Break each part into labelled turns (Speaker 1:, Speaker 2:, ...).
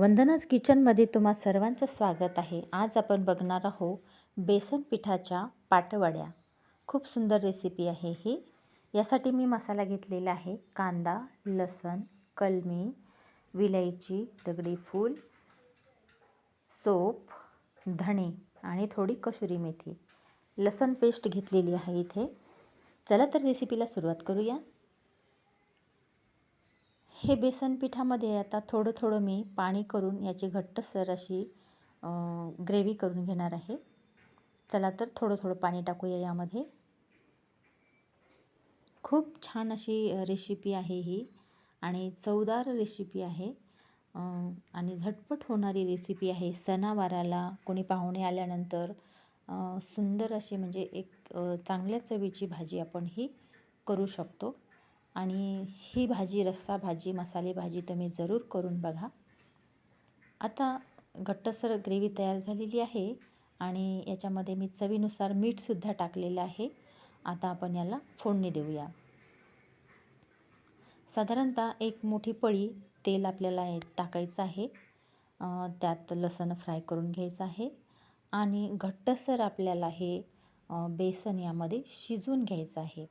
Speaker 1: वंदनाच किचनमध्ये तुम्हा सर्वांचं स्वागत आहे. आज आपण बघणार आहोत बेसन पिठाच्या पाटवड्या. खूप सुंदर रेसिपी आहे ही. यासाठी मी मसाला घेतलेला आहे. कांदा लसण कलमी विलायची दगडी फूल सोप धणे आणि थोडी कसुरी मेथी. लसण पेस्ट घेतलेली आहे इथे. चला तर रेसिपीला सुरुवात करूया. हे बेसन पिठामध्ये आता थोडं थोडं मी पाणी करून याची घट्टसर अशी ग्रेव्ही करून घेणार आहे. चला तर थोडं थोडं पाणी टाकूया यामध्ये. खूप छान अशी रेसिपी आहे ही आणि चवदार रेसिपी आहे. आणि झटपट होणारी रेसिपी आहे सणावाराला कोणी पाहुणे आल्यानंतर सुंदर अशी म्हणजे एक चांगल्या चवीची भाजी आपण ही करू शकतो. आणि ही भाजी रस्सा भाजी मसाले भाजी तुम्ही जरूर करून बघा. आता घट्टसर ग्रेव्ही तयार झालेली आहे आणि याच्यामध्ये मी चवीनुसार मीठसुद्धा टाकलेलं आहे. आता आपण याला फोडणी देऊया. साधारणतः एक मोठी पळी तेल आपल्याला टाकायचं आहे. त्यात लसण फ्राय करून घ्यायचं आहे आणि घट्टसर आपल्याला हे बेसन यामध्ये शिजवून घ्यायचं आहे.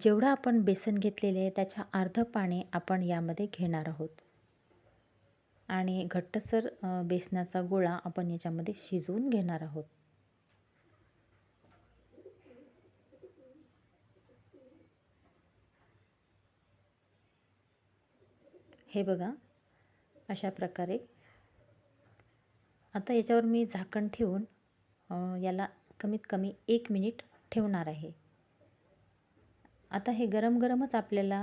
Speaker 1: जेवढं आपण बेसन घेतलेले आहे त्याच्या अर्धं पाणी आपण यामध्ये घेणार आहोत. आणि घट्टसर बेसनाचा गोळा आपण याच्यामध्ये शिजवून घेणार आहोत. हे बघा अशा प्रकारे. आता याच्यावर मी झाकण ठेवून याला कमीत कमी एक मिनिट ठेवणार आहे. आता हे गरम गरमच आपल्याला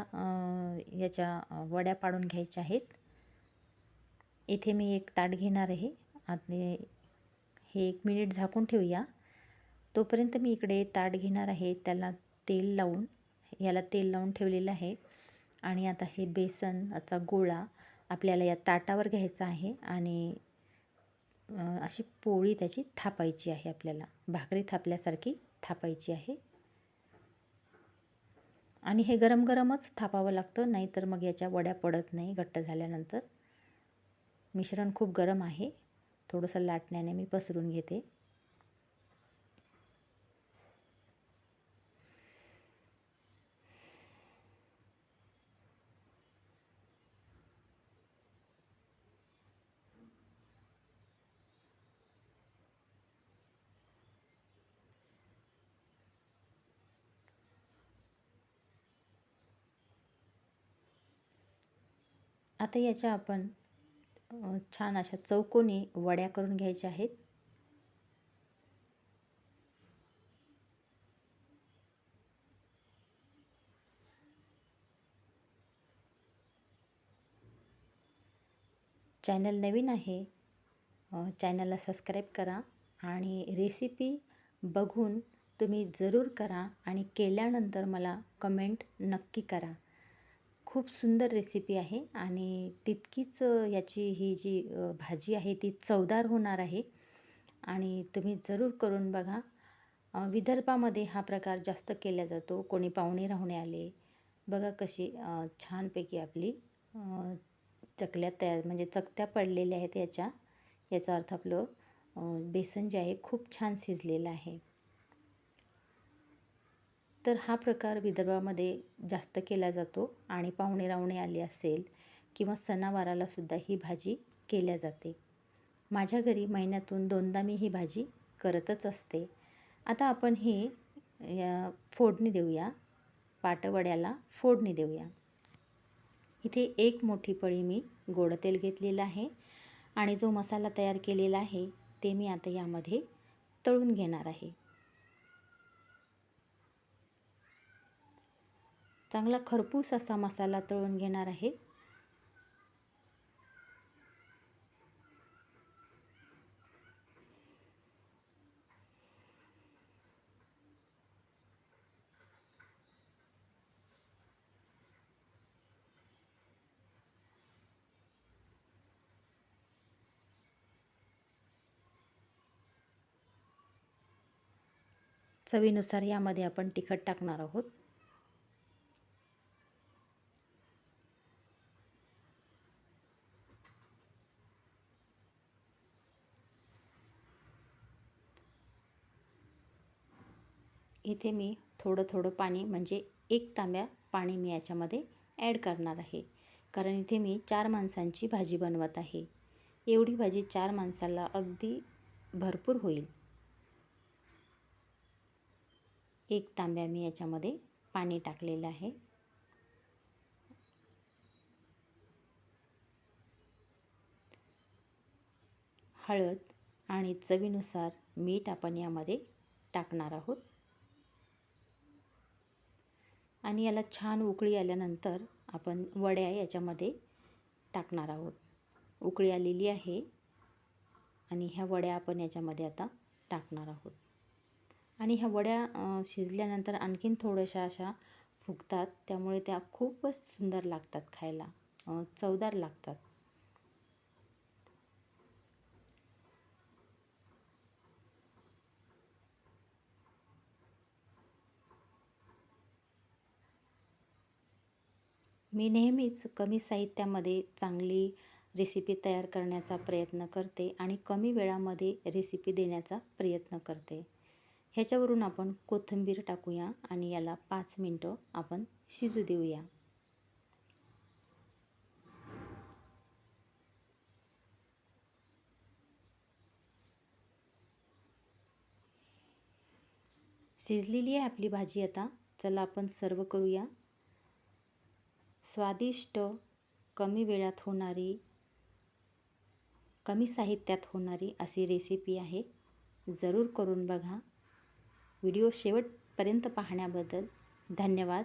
Speaker 1: याच्या वड्या पाडून घ्यायच्या आहेत. इथे मी एक ताट घेणार आहे. आणि हे एक मिनिट झाकून ठेवूया. तोपर्यंत मी इकडे ताट घेणार आहे. त्याला तेल लावून याला तेल लावून ठेवलेलं आहे. आणि आता हे बेसनचा गोळा आपल्याला या ताटावर घ्यायचा आहे. आणि अशी पोळी त्याची थापायची आहे आपल्याला. भाकरी थापल्यासारखी थापायची आहे. आणि हे गरम गरमच थापावं लागतं नाहीतर मग याच्या वड्या पडत नाही घट्ट झाल्यानंतर. मिश्रण खूप गरम आहे. थोडंसं लाटण्याने मी पसरून घेते. आता याच्या आपण छान अशा चौकोनी वड्या करून घ्यायच्या आहेत. चॅनल नवीन आहे चॅनलला सबस्क्राईब करा आणि रेसिपी बघून तुम्ही जरूर करा आणि केल्यानंतर मला कमेंट नक्की करा. खूप सुंदर रेसिपी आहे आणि तितकीच याची ही जी भाजी आहे ती चवदार होणार आहे. आणि तुम्ही जरूर करून बघा. विदर्भामध्ये हा प्रकार जास्त केला जातो. कोणी पाहुणे राहुणे आले. बघा कशी छानपैकी आपली चकल्या तयार म्हणजे चकत्या पडलेल्या आहेत याच्या. याचा अर्थ आपलं बेसन जे आहे खूप छान शिजलेलं आहे. तर हा प्रकार विदर्भामध्ये जास्त केला जातो आणि पाहुणे रावणे आले असेल किंवा सणावारालासुद्धा ही भाजी केल्या जाते. माझ्या घरी महिन्यातून दोनदा मी ही भाजी करतच असते. आता आपण ही या फोडणी देऊया. पाटवड्याला फोडणी देऊया. इथे एक मोठी पळी मी गोड तेल घेतलेलं आहे आणि जो मसाला तयार केलेला आहे ते मी आता यामध्ये तळून घेणार आहे. चांगला खरपूस असा मसाला तळून घेणार आहे. चवीनुसार यामध्ये आपण तिखट टाकणार आहोत. इथे मी थोडं थोडं पाणी म्हणजे एक तांब्या पाणी मी याच्यामध्ये ॲड करणार आहे. कारण इथे मी चार माणसांची भाजी बनवत आहे. एवढी भाजी चार माणसाला अगदी भरपूर होईल. एक तांब्या मी याच्यामध्ये पाणी टाकलेलं आहे. हळद आणि चवीनुसार मीठ आपण यामध्ये टाकणार आहोत. आणि याला छान उकळी आल्यानंतर आपण वड्या याच्यामध्ये टाकणार आहोत. उकळी आलेली आहे आणि ह्या वड्या आपण याच्यामध्ये आता टाकणार आहोत. आणि ह्या वड्या शिजल्यानंतर आणखीन थोड्याशा अशा फुगतात त्यामुळे त्या खूपच सुंदर लागतात खायला. चवदार लागतात. मी नेहमीच कमी साहित्यामध्ये चांगली रेसिपी तयार करण्याचा प्रयत्न करते आणि कमी वेळामध्ये रेसिपी देण्याचा प्रयत्न करते. ह्याच्यावरून आपण कोथिंबीर टाकूया आणि याला पाच मिनटं आपण शिजू देऊया. शिजलेली आहे आपली भाजी आता. चला आपण सर्व करूया. स्वादिष्ट कमी वेळात होणारी कमी साहित्यात होणारी अशी रेसिपी आहे. जरूर करून बघा. व्हिडिओ शेवटपर्यंत पाहण्याबद्दल धन्यवाद.